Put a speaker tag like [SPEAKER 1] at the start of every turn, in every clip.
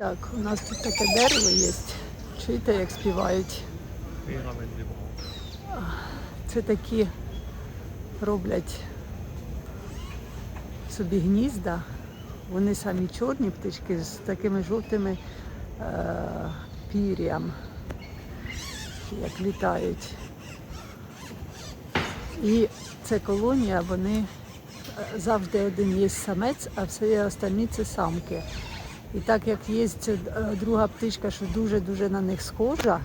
[SPEAKER 1] Так, у нас тут таке дерево є. Чуєте, як співають? Це такі роблять собі гнізда. Вони самі чорні птички з такими жовтими е, пір'ям, як літають. І це колонія, вони е, завжди один є самець, а все остальні це самки. І так як є е, друга птичка, що дуже-дуже на них схожа,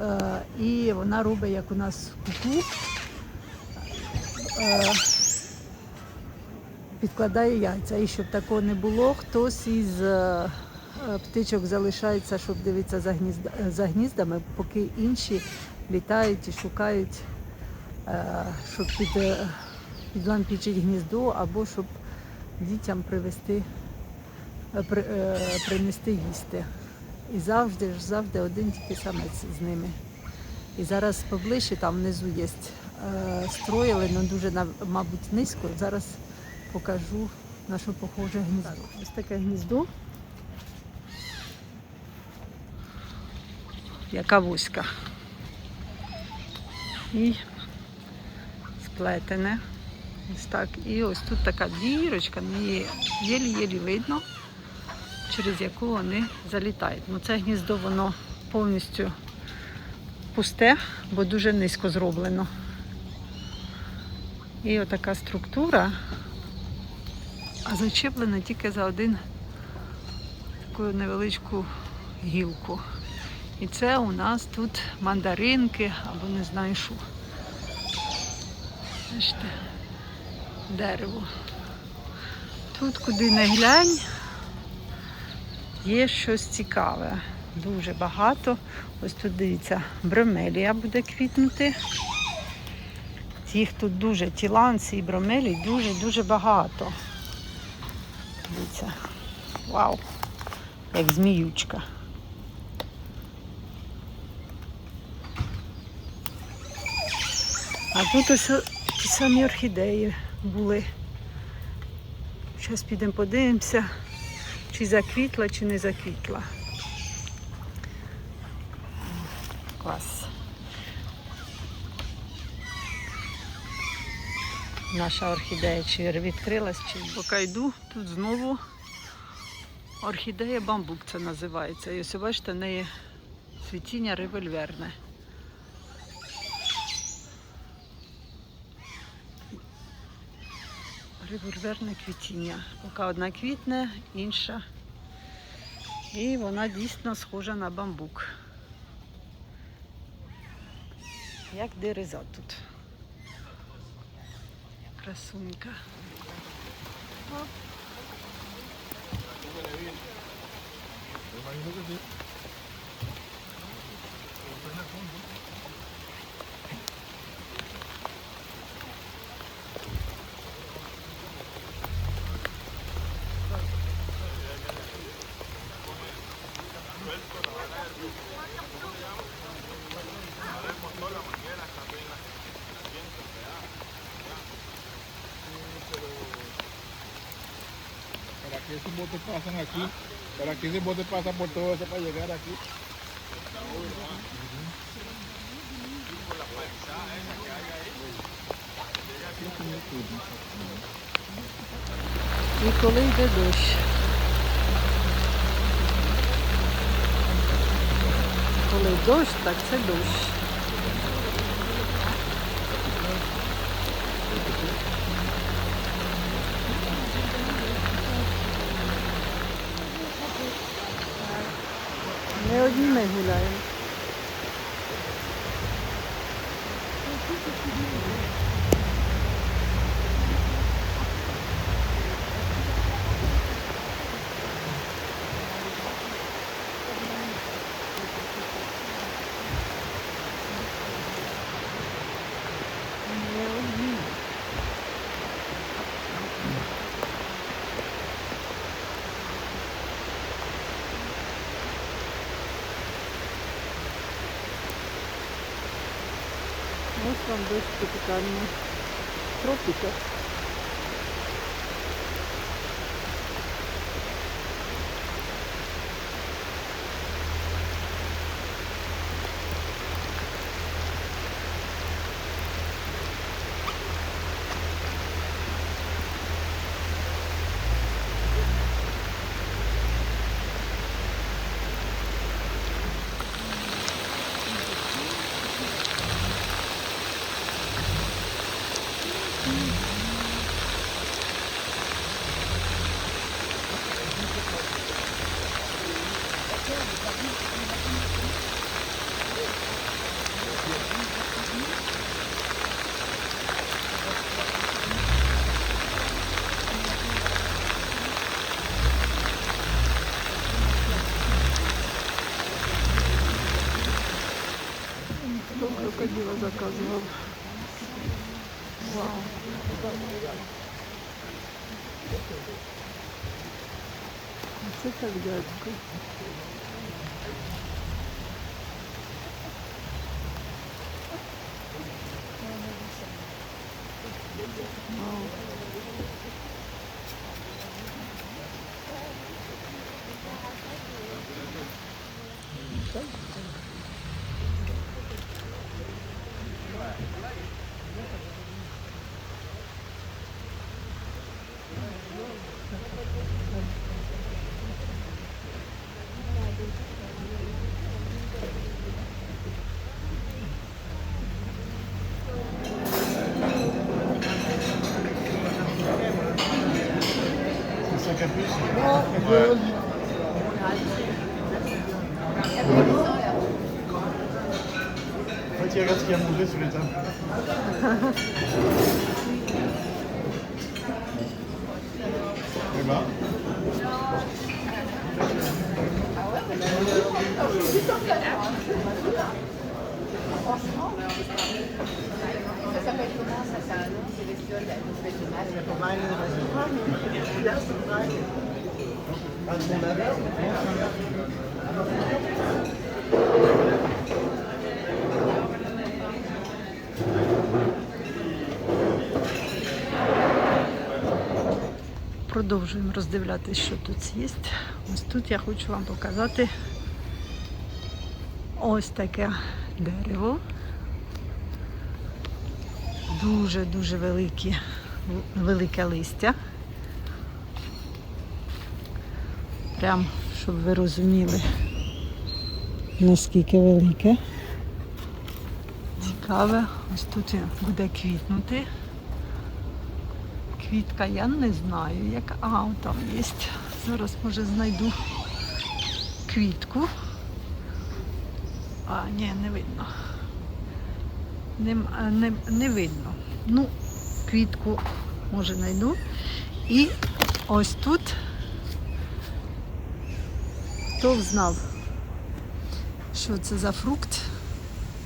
[SPEAKER 1] е, і вона робить, як у нас куку, е, підкладає яйця. І щоб такого не було, хтось із птичок залишається, щоб дивитися за, гнізда, за гніздами, поки інші літають і шукають, щоб під, підлампічити гніздо або щоб дітям привезти при- принести їсти. І завжди ж завжди один тільки самець з ними. І зараз поближче там внизу є е, строїли, але дуже мабуть низько. Зараз покажу на що похоже гніздо. Ось таке гніздо. Яка вузька. І сплетене. Ось так. І ось тут така дірочка, ну, її єлі-єлі видно, через яку вони залітають. Ну, це гніздо воно повністю пусте, бо дуже низько зроблено. І отака структура, а зачеплена тільки за один таку невеличку гілку. І це у нас тут мандаринки або не знаю що. Бачите, дерево. Тут куди не глянь, є щось цікаве. Дуже багато. Ось тут дивіться, бромелія буде квітнути. Їх тут дуже, тіланці і бромелій дуже-дуже багато. Дивіться. Вау! Як зміючка. А тут ось ті самі орхідеї були. Зараз підемо подивимося, чи заквітла, чи не заквітла. Клас. Наша орхідея чи відкрилась, чи поки йду, тут знову орхідея бамбук це називається. І ось бачите, неї цвітіння револьверне. Револьверне квітіння. Поки одна квітне, інша. І вона дійсно схожа на бамбук. Як дереза тут. Красунька. Оп.
[SPEAKER 2] ¿Para qué estou passando aqui. Para que minutos você passar por toda para chegar
[SPEAKER 1] aqui. Nicolai de dois. Nicolai dois, tá que ser é dois. Ми гуляємо. Не одні. Ось вам дощ. Тропіка. Хто крокодила заказував? Вау. Це так дядько. Вау.
[SPEAKER 2] En fait, qui regarde ce qu'il a à sur les tables. Eh ben.
[SPEAKER 3] Franchement, ça s'appelle comment ça, ça C'est les de la nouvelle image La la la.
[SPEAKER 1] Продовжуємо роздивлятися, що тут є. Ось тут я хочу вам показати ось таке дерево. Дуже-дуже велике листя. Прям, щоб ви розуміли, наскільки велике. Цікаве. Ось тут буде квітнути. Квітка я не знаю, як. А, там є. Зараз може знайду квітку. А, ні, не видно. Не, не, не видно. Ну, квітку може знайду. І ось тут хто знав, що це за фрукт,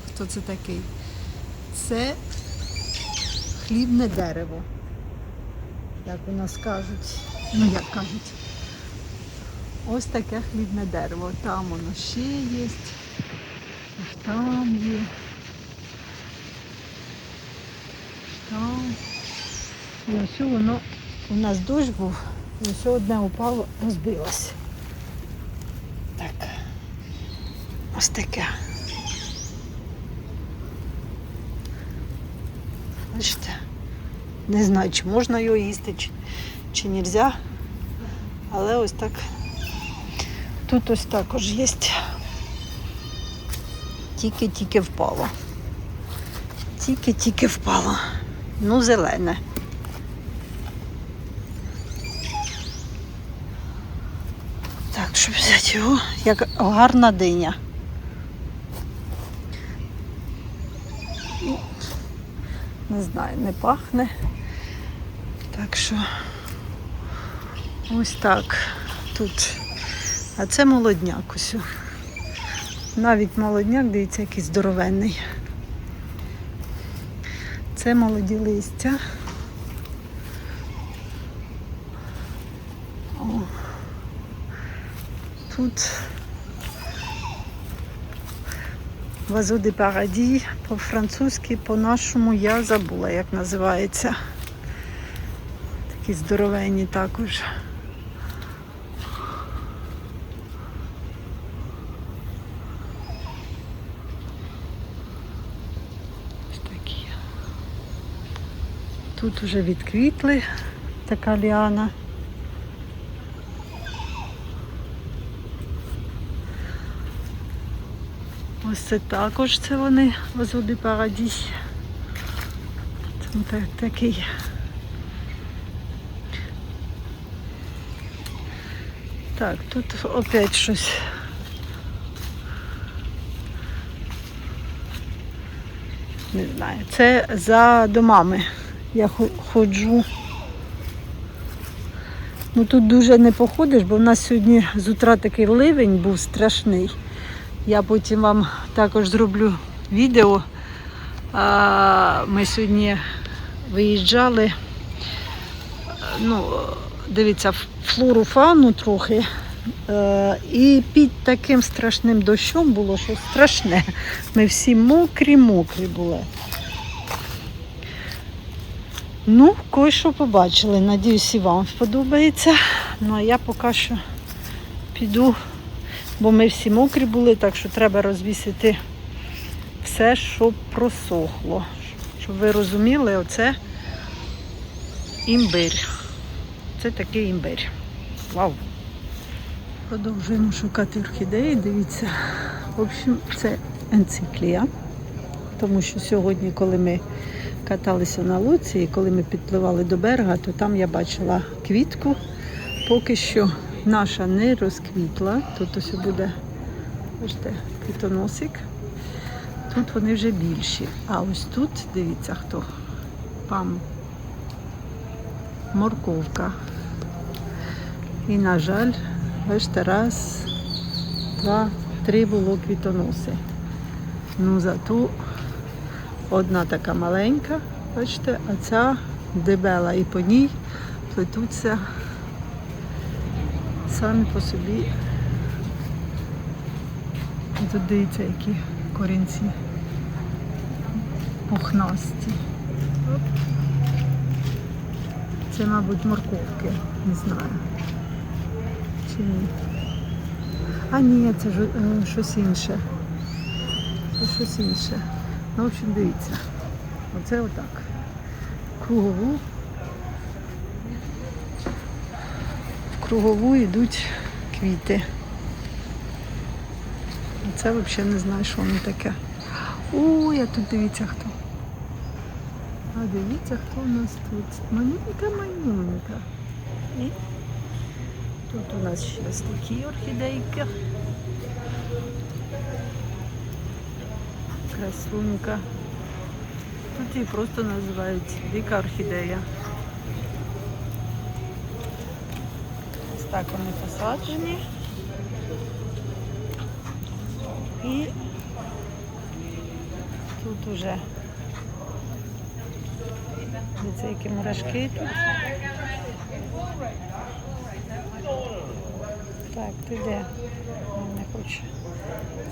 [SPEAKER 1] хто це такий? Це хлібне дерево як у нас кажуть, ну як кажуть, ось таке хлібне дерево. Там воно ще є, там є. Там. І ось воно у нас дощ був, і ось одне упало, розбилося. Так. Ось таке. Бачите? Не знаю, чи можна його їсти, чи, чи нельзя. Але ось так. Тут ось також є. Тільки-тільки впало. Тільки-тільки впало. Ну, зелене. Так, щоб взяти його, як гарна диня. Не знаю, не пахне. Так що ось так тут. А це молодняк ось. Навіть молодняк, дивіться, який здоровенний. Це молоді листя. О. Тут Вазу де Параді по-французьки, по-нашому я забула, як називається. Такі здоровенні також. Тут вже відквітли така ліана. Ось це також це вони, Озуди Парадіс. Це такий. Так, тут опять щось. Не знаю, це за домами. Я ходжу. Ну Тут дуже не походиш, бо в нас сьогодні з утра такий ливень був страшний. Я потім вам також зроблю відео. Ми сьогодні виїжджали. Ну, дивіться, флору фауну трохи. Е, І під таким страшним дощом було що страшне. Ми всі мокрі, мокрі були. Ну, кое-що побачили. Надіюсь, і вам сподобається. Ну а я поки що піду, бо ми всі мокрі були, так що треба розвісити все, що просохло. Щоб ви розуміли, оце імбир. Це такий імбир. Вау! Продовжуємо шукати орхідеї. Дивіться. В общем, це енциклія. Тому що сьогодні, коли ми каталися на лодці і коли ми підпливали до берега, то там я бачила квітку. Поки що наша не розквітла. Тут ось буде бачите, квітоносик. Тут вони вже більші. А ось тут, дивіться хто. Пам. Морковка. І, на жаль, бачите, раз, два, три було квітоноси. Ну, зато одна така маленька, бачите, а ця дебела і по ній плетуться самі по собі. Тут дивіться, які корінці пухнасті. Це, мабуть, морковки, не знаю. Чи ні? А ні, це ж е, щось інше. Це щось інше. Ну, в общем, дивіться. Оце отак. Кругову. Кругову йдуть квіти. Це взагалі не знаю, що воно таке. О, я тут дивіться хто. А дивіться, хто у нас тут. Манюнька, манюнька. І тут у нас ще такі орхідейки. Красунька. Тут її просто називають дика орхідея. Так вони посаджені. І тут уже дивіться, які мурашки тут. Так, ти де? Не хоче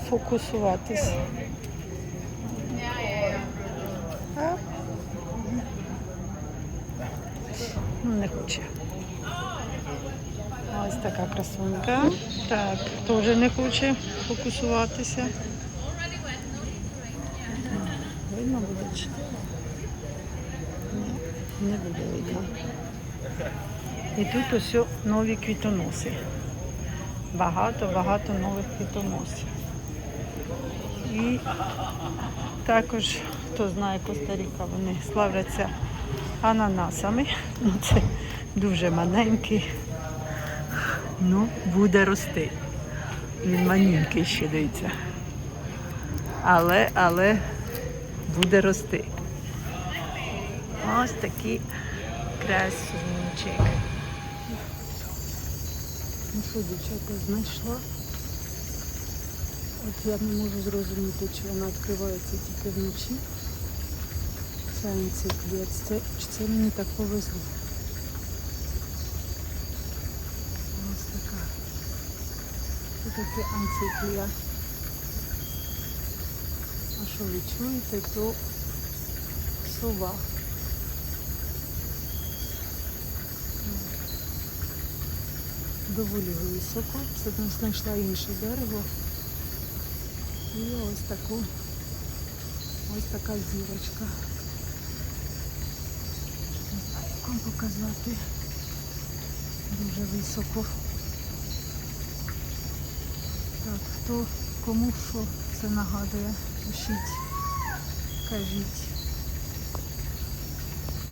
[SPEAKER 1] фокусуватись. Ну, не хоче. Ось така красунка. Так, теж не хоче фокусуватися. Видно буде чи? Ні, Не буде видно. І тут ось нові квітоноси. Багато-багато нових квітоносів. І також, хто знає Коста-Ріка, вони славляться ананасами. Ну, це дуже маленький. Ну, буде рости. Він манюнький ще дивіться. Але, але буде рости. Ось такий красунчик. Ну що, дівчата, знайшла. От я не можу зрозуміти, чи вона відкривається тільки вночі. Ця енциклія. Це, чи це мені так повезло. Ось така. Це таке анциклія. А що ви чуєте, то сова. Доволі високо. Це ми знайшла інше дерево. І ось таку, ось така зірочка. Не знаю, як вам показати. Дуже високо. Так, хто кому що це нагадує, пишіть, кажіть.